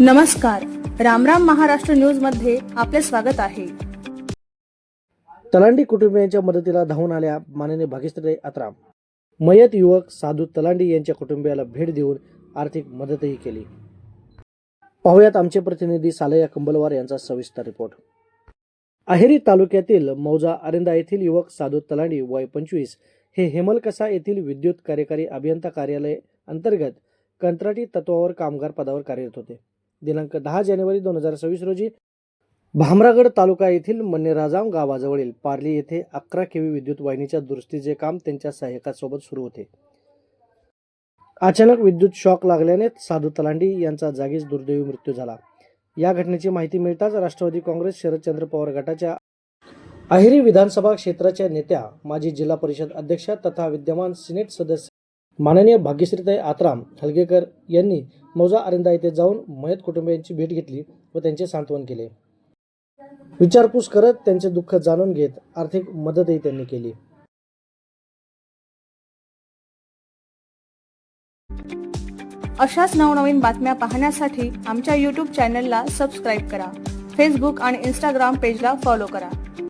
नमस्कार. रामराम महाराष्ट्र न्यूजमध्ये आपले स्वागत आहे. तलांडी कुटुंबियांच्या मदतीला धावून आल्या माननीय भागीस्त्रे आत्राम मयत युवक साधू तलांडी यांच्या कुटुंबियाला भेट देऊन आर्थिक मदतही केली. पाहुयात आमचे प्रतिनिधी सालया कंबलवार यांचा सविस्तर रिपोर्ट. अहेरी तालुक्यातील मौजा अरिंदा येथील युवक साधू तलांडी वय पंचवीस हे हेमलकसा येथील विद्युत कार्यकारी अभियंता कार्यालय अंतर्गत कंत्राटी तत्वावर कामगार पदावर कार्यरत होते. दिनांक दहा जानेवारी दोन हजार सव्वीस रोजी भामरागड तालुका येथील मन्नेराजाम गावाजवळील पार्ली येथे अकरा केवी विद्युत वाहिनीच्या दुरुस्तीचे काम त्यांच्या सहाय्यकासोबत सुरू होते. अचानक विद्युत शॉक लागल्याने साधू तलांडी यांचा जागीच दुर्दैवी मृत्यू झाला. या घटनेची माहिती मिळताच राष्ट्रवादी काँग्रेस शरदचंद्र पवार गटाच्या अहिरी विधानसभा क्षेत्राच्या नेत्या माजी जिल्हा परिषद अध्यक्षा तथा विद्यमान सिनेट सदस्य माननीय भाग्यश्रीताई आत्राम हलगेकर यांनी मौजा अरिंदा येथे जाऊन मयत कुटुंबियांची भेट घेतली व त्यांचे सांत्वन केले. विचारपूस करत त्यांचे दुःख जाणून घेत आर्थिक मदतही त्यांनी केली. अशाच नवनवीन बातम्या पाहण्यासाठी आमच्या यूट्यूब चॅनलला सबस्क्राईब करा. फेसबुक आणि इंस्टाग्राम पेजला फॉलो करा.